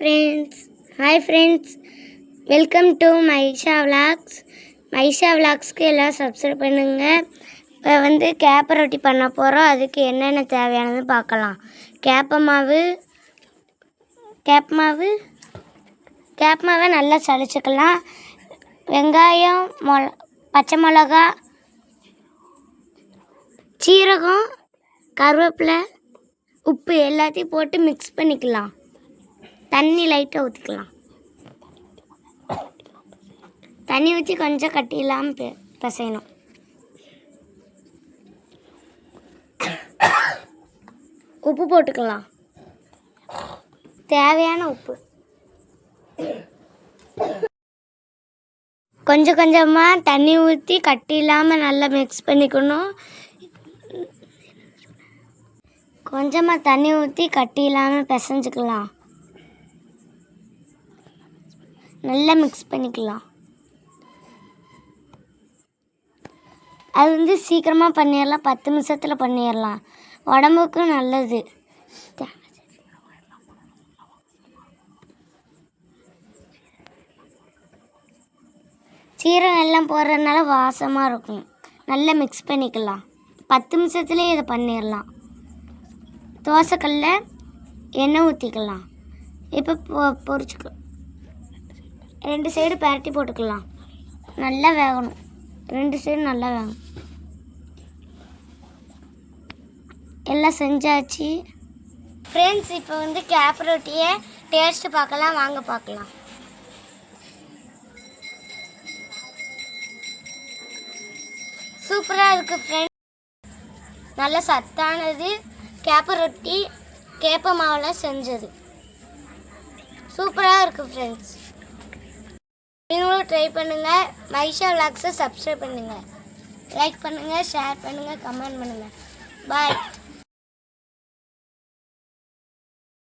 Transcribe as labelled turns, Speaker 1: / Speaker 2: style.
Speaker 1: Friends hi friends welcome to Maisha vlogs Maisha விலாக்ஸ்க்கு எல்லாம் subscribe பண்ணுங்கள் இப்போ வந்து கேப்பை ரொட்டி பண்ண போகிறோம் அதுக்கு என்னென்ன தேவையானது பார்க்கலாம். கேப்ப மாவு கேப் மாவு கேப் மாவை நல்லா சளிச்சுக்கலாம். வெங்காயம் மொள பச்சை மிளகா சீரகம் கருவேப்பிலை உப்பு எல்லாத்தையும் போட்டு மிக்ஸ் பண்ணிக்கலாம். தண்ணி லைட்டாக ஊற்றிக்கலாம் தண்ணி ஊற்றி கொஞ்சம் கட்டி இல்லாமல் பெ பிசையணும். உப்பு போட்டுக்கலாம். தேவையான உப்பு. கொஞ்சம் கொஞ்சமாக தண்ணி ஊற்றி கட்டி இல்லாமல் நல்லா மிக்ஸ் பண்ணிக்கணும். கொஞ்சமாக தண்ணி ஊற்றி கட்டி இல்லாமல் பிசைஞ்சுக்கலாம். நல்லா மிக்ஸ் பண்ணிக்கலாம். அது வந்து சீக்கிரமாக பண்ணிடலாம் பத்து நிமிஷத்தில் பண்ணிடலாம் உடம்புக்கு நல்லது. சீரகம் எல்லாம் போடுறதுனால வாசமாக இருக்கும். நல்லா மிக்ஸ் பண்ணிக்கலாம். பத்து நிமிஷத்துலேயே இதை பண்ணிடலாம் தோசைக்கல்ல எண்ணெய் ஊற்றிக்கலாம் இப்போ பொ பொறிச்சுக்கலாம் ரெண்டு சைடு பரட்டி போட்டுக்கலாம். நல்லா வேகணும். ரெண்டு சைடு நல்லா வேகணும். எல்லாம் செஞ்சாச்சு. ஃப்ரெண்ட்ஸ் இப்போ வந்து கேப் ரொட்டியை டேஸ்ட்டு பார்க்கலாம் வாங்க பார்க்கலாம். சூப்பராக இருக்குது ஃப்ரெண்ட்ஸ் நல்ல சத்தானது. கேப்ப ரொட்டி கேப்ப மாவில் செஞ்சது. சூப்பராக இருக்குது ஃப்ரெண்ட்ஸ் நீங்களும் ட்ரை பண்ணுங்கள் மைஷா விளாக்ஸை சப்ஸ்கிரைப் பண்ணுங்கள் லைக் பண்ணுங்கள் ஷேர் பண்ணுங்கள் கமெண்ட் பண்ணுங்கள் பாய்